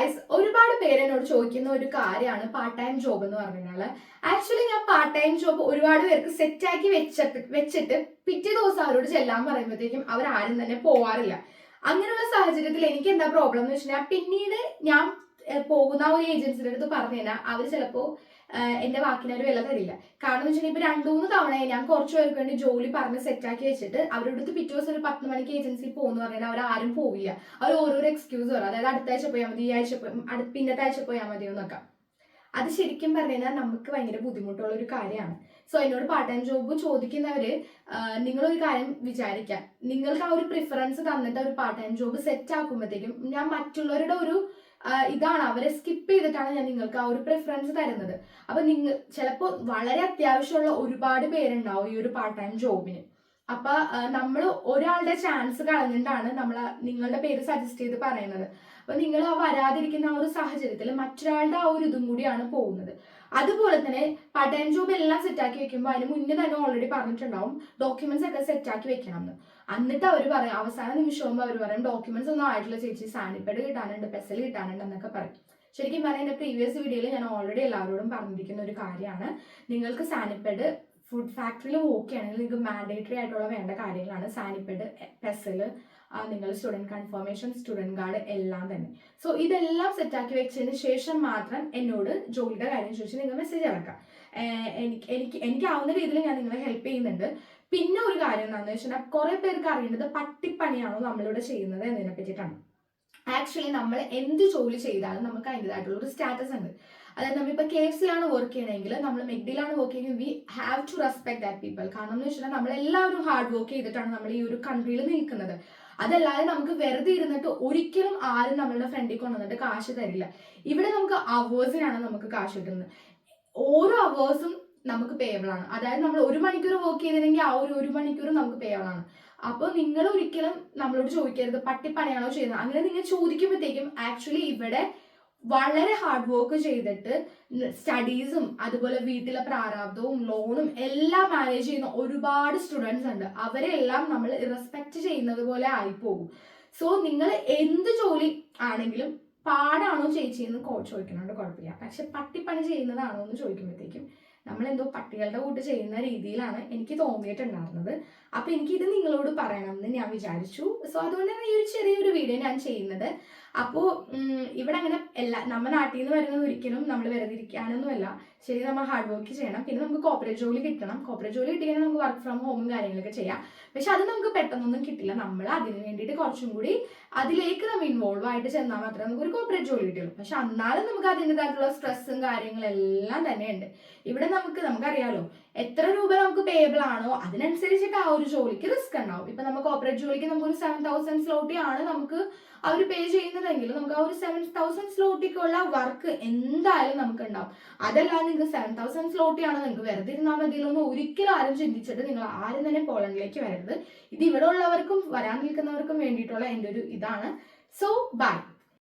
Guys ഒരുപാട് പേര് എന്നോട് ചോദിക്കുന്ന ഒരു കാര്യമാണ് പാർട്ട് ടൈം ജോബ് എന്ന് പറഞ്ഞാൽ ആക്ച്വലി ഞാൻ പാർട്ട് ടൈം ജോബ് ഒരുപാട് പേർക്ക് സെറ്റാക്കി വെച്ചിട്ട് വെച്ചിട്ട് പിറ്റേ ദിവസം അവരോട് ചെല്ലാൻ പറയുമ്പോഴത്തേക്കും അവർ ആരും തന്നെ പോവാറില്ല. അങ്ങനെയുള്ള സാഹചര്യത്തിൽ എനിക്ക് എന്താ പ്രോബ്ലം എന്ന് വെച്ചാൽ പിന്നീട് ഞാൻ പോകുന്ന ഒരു ഏജൻസിയുടെ അടുത്ത് പറഞ്ഞു കഴിഞ്ഞാൽ അവർ ചിലപ്പോൾ എന്റെ വാക്കിനൊരു വില തരില്ല. കാരണം എന്ന് വെച്ചിട്ടുണ്ടെങ്കിൽ ഇപ്പൊ രണ്ടു മൂന്ന് തവണ ഞാൻ കുറച്ച് പേർക്ക് വേണ്ടി ജോലി പറഞ്ഞ് സെറ്റാക്കി വെച്ചിട്ട് അവരുടെ പിറ്റേ ദിവസം ഒരു പത്ത് മണിക്ക് ഏജൻസി പോകുന്നു പറഞ്ഞാൽ അവർ ആരും പോവില്ല. അവർ ഓരോരോ എക്സ്ക്യൂസ് പറയും. അതായത് അടുത്ത ആഴ്ച പോയാൽ മതി ഈ ആഴ്ച പിന്നത്തെ ആഴ്ച പോയാൽ മതി എന്നൊക്കെ അത് ശരിക്കും പറഞ്ഞു കഴിഞ്ഞാൽ നമുക്ക് ഭയങ്കര ബുദ്ധിമുട്ടുള്ള ഒരു കാര്യമാണ്. സോ എന്നോട് പാർട്ട് ടൈം ജോബ് ചോദിക്കുന്നവര് നിങ്ങളൊരു കാര്യം വിചാരിക്കാം. നിങ്ങൾക്ക് ആ ഒരു പ്രിഫറൻസ് തന്നിട്ട് ഒരു പാർട്ട് ടൈം ജോബ് സെറ്റ് ആക്കുമ്പോഴത്തേക്കും ഞാൻ മറ്റുള്ളവരുടെ ഒരു ഇതാണ്. അവരെ സ്കിപ്പ് ചെയ്തിട്ടാണ് ഞാൻ നിങ്ങൾക്ക് ആ ഒരു പ്രിഫറൻസ് തരുന്നത്. അപ്പൊ നിങ്ങൾ ചിലപ്പോൾ വളരെ അത്യാവശ്യമുള്ള ഒരുപാട് പേരുണ്ടാവും ഈ ഒരു പാർട്ട് ടൈം ജോബിന് അപ്പൊ നമ്മൾ ഒരാളുടെ ചാൻസ് കളഞ്ഞിട്ടാണ് നമ്മൾ നിങ്ങളുടെ പേര് സജസ്റ്റ് ചെയ്ത് പറയുന്നത്. അപ്പൊ നിങ്ങൾ ആ വരാതിരിക്കുന്ന ആ ഒരു സാഹചര്യത്തിൽ മറ്റൊരാളുടെ ആ ഒരു ഇതും കൂടിയാണ് പോകുന്നത്. അതുപോലെ തന്നെ പാർട്ട് ടൈം ജോബ് എല്ലാം സെറ്റാക്കി വെക്കുമ്പോൾ അതിന് മുന്നേ തന്നെ ഓൾറെഡി പറഞ്ഞിട്ടുണ്ടാവും ഡോക്യുമെന്റ്സ് ഒക്കെ സെറ്റാക്കി വെക്കണം എന്ന് എന്നിട്ട് അവർ പറയും അവസാന നിമിഷമാകുമ്പോൾ അവർ പറയും ഡോക്യുമെന്റ്സ് ഒന്നും ആയിട്ടില്ല ചേച്ചി സാനിപ്പേഡ് കിട്ടാനുണ്ട് പെസൽ കിട്ടാനുണ്ട് എന്നൊക്കെ പറയും. ശരിക്കും പറഞ്ഞാൽ എന്റെ പ്രീവിയസ് വീഡിയോയിൽ ഞാൻ ഓൾറെഡി എല്ലാവരോടും പറഞ്ഞിരിക്കുന്ന ഒരു കാര്യമാണ്. നിങ്ങൾക്ക് സാനിപ്പേഡ് ഫുഡ് ഫാക്ടറിയിൽ ഓക്കെ ആണെങ്കിൽ നിങ്ങൾക്ക് മാൻഡേറ്ററി ആയിട്ടുള്ള വേണ്ട കാര്യങ്ങളാണ് സാനിപ്പേഡ് പെസൽ നിങ്ങൾ സ്റ്റുഡന്റ് കൺഫർമേഷൻ സ്റ്റുഡന്റ് കാർഡ് എല്ലാം തന്നെ. സോ ഇതെല്ലാം സെറ്റാക്കി വെച്ചതിന് ശേഷം മാത്രം എന്നോട് ജോലിയുടെ കാര്യം ചോദിച്ച് നിങ്ങൾ മെസ്സേജ് ഇറക്കാം എനിക്ക് എനിക്ക് എനിക്ക് എനിക്കാവുന്ന രീതിയിൽ ഞാൻ നിങ്ങളെ ഹെൽപ്പ് ചെയ്യുന്നുണ്ട്. പിന്നെ ഒരു കാര്യം എന്താണെന്ന് വെച്ചാൽ കുറെ പേർക്ക് അറിയേണ്ടത് പട്ടിപ്പണിയാണോ നമ്മളിവിടെ ചെയ്യുന്നത് എന്നതിനെ പറ്റിയിട്ടാണ്. ആക്ച്വലി നമ്മൾ എന്ത് ജോലി ചെയ്താലും നമുക്ക് അതിന്റെതായിട്ടുള്ള ഒരു സ്റ്റാറ്റസ് ഉണ്ട്. അതായത് നമ്മളിപ്പോൾ കെ എഫ് സിയിലാണ് വർക്ക് ചെയ്യണമെങ്കിൽ നമ്മൾ മെഗ്ഡിലാണ് വർക്ക് ചെയ്യുന്നത്. We have to respect that people കാരണം എന്ന് വെച്ചാൽ നമ്മളെല്ലാവരും ഹാർഡ് വർക്ക് ചെയ്തിട്ടാണ് നമ്മൾ ഈ ഒരു കൺട്രിയിൽ നിൽക്കുന്നത്. അതല്ലാതെ നമുക്ക് വെറുതെ ഇരുന്നിട്ട് ഒരിക്കലും ആരും നമ്മളുടെ ഫ്രണ്ടിൽ കൊണ്ടുവന്നിട്ട് കാശ് തരില്ല. ഇവിടെ നമുക്ക് അവേഴ്സിനാണ് നമുക്ക് കാശ് കിട്ടുന്നത്. ഓരോ അവേഴ്സും നമുക്ക് പേയബിൾ ആണ്. അതായത് നമ്മൾ ഒരു മണിക്കൂർ വർക്ക് ചെയ്തില്ലെങ്കിൽ ആ ഒരു ഒരു മണിക്കൂർ നമുക്ക് പേയബിൾ ആണ്. അപ്പോൾ നിങ്ങൾ ഒരിക്കലും നമ്മളോട് ചോദിക്കരുത് പട്ടിപ്പണിയാണോ ചെയ്യുന്നത്? അങ്ങനെ നിങ്ങൾ ചോദിക്കുമ്പോഴത്തേക്കും ആക്ച്വലി ഇവിടെ വളരെ ഹാർഡ് വർക്ക് ചെയ്തിട്ട് സ്റ്റഡീസും അതുപോലെ വീട്ടിലെ പ്രാരാബ്ദവും ലോണും എല്ലാം മാനേജ് ചെയ്യുന്ന ഒരുപാട് സ്റ്റുഡൻസ് ഉണ്ട്. അവരെല്ലാം നമ്മൾ റെസ്പെക്ട് ചെയ്യുന്നത് പോലെ ആയിപ്പോകും. സോ നിങ്ങൾ എന്ത് ജോലി ആണെങ്കിലും പാടാണോ ചേച്ചി എന്ന് ചോദിക്കുന്നുണ്ട്. കുഴപ്പമില്ല. പക്ഷെ പട്ടിപ്പണി ചെയ്യുന്നതാണോ എന്ന് ചോദിക്കുമ്പോഴത്തേക്കും നമ്മൾ എന്തോ പട്ടികളുടെ കൂട്ട് ചെയ്യുന്ന രീതിയിലാണ് എനിക്ക് തോന്നിയിട്ടുണ്ടായിരുന്നത്. അപ്പൊ എനിക്ക് ഇത് നിങ്ങളോട് പറയണം എന്ന് ഞാൻ വിചാരിച്ചു. സോ അതുകൊണ്ട് അതുകൊണ്ടാണ് ഈ ഒരു ചെറിയൊരു വീഡിയോ ഞാൻ ചെയ്യുന്നത്. അപ്പോൾ ഇവിടെ അങ്ങനെ എല്ലാ നമ്മുടെ നാട്ടിൽ നിന്ന് വരുന്നത് ഒരിക്കലും നമ്മൾ വെറുതെ ഇരിക്കാനൊന്നുമല്ല. ശരി നമ്മൾ ഹാർഡ് വർക്ക് ചെയ്യണം. പിന്നെ നമുക്ക് കോപ്പറേറ്റ് ജോലി കിട്ടണം. കോപ്പറേറ്റ് ജോലി കിട്ടിയാൽ നമുക്ക് വർക്ക് ഫ്രം ഹോമും കാര്യങ്ങളൊക്കെ ചെയ്യാം. പക്ഷെ അത് നമുക്ക് പെട്ടെന്നൊന്നും കിട്ടില്ല. നമ്മൾ അതിന് വേണ്ടിയിട്ട് കുറച്ചും കൂടി അതിലേക്ക് നമ്മൾ ഇൻവോൾവ് ആയിട്ട് ചെന്നാൽ മാത്രമേ നമുക്ക് ഒരു കോപ്പറേറ്റ് ജോലി കിട്ടുള്ളൂ പക്ഷെ എന്നാലും നമുക്ക് അതിന്റെതായിട്ടുള്ള സ്ട്രെസ്സും കാര്യങ്ങളെല്ലാം തന്നെയുണ്ട്. ഇവിടെ നമുക്ക് നമുക്കറിയാലോ. എത്ര രൂപ നമുക്ക് പേബിൾ ആണോ അതിനനുസരിച്ചിട്ട് ആ ഒരു ജോലിക്ക് റിസ്ക് ഉണ്ടാവും. ഇപ്പൊ നമുക്ക് ഓപ്പറേറ്റ് ജോലിക്ക് നമുക്ക് ഒരു സെവൻ തൗസൻഡ് സ്ലോട്ടി ആണ് നമുക്ക് അവർ പേ ചെയ്യുന്നതെങ്കിൽ നമുക്ക് ആ ഒരു സെവൻ തൗസൻഡ് സ്ലോട്ടിക്കുള്ള വർക്ക് എന്തായാലും നമുക്ക് ഉണ്ടാവും. അതല്ലാതെ നിങ്ങൾക്ക് സെവൻ തൗസൻഡ് സ്ലോട്ടി ആണ് നിങ്ങൾക്ക് വെറുതെ ഇരുന്നാൽ മതിയിലൊന്നും ഒരിക്കലും ആരും ചിന്തിച്ചിട്ട് നിങ്ങൾ ആരും തന്നെ പോളണ്ടിലേക്ക് വരരുത്. ഇത് ഇവിടെ ഉള്ളവർക്കും വരാൻ നിൽക്കുന്നവർക്കും വേണ്ടിയിട്ടുള്ള എന്റെ ഒരു ഇതാണ്. So by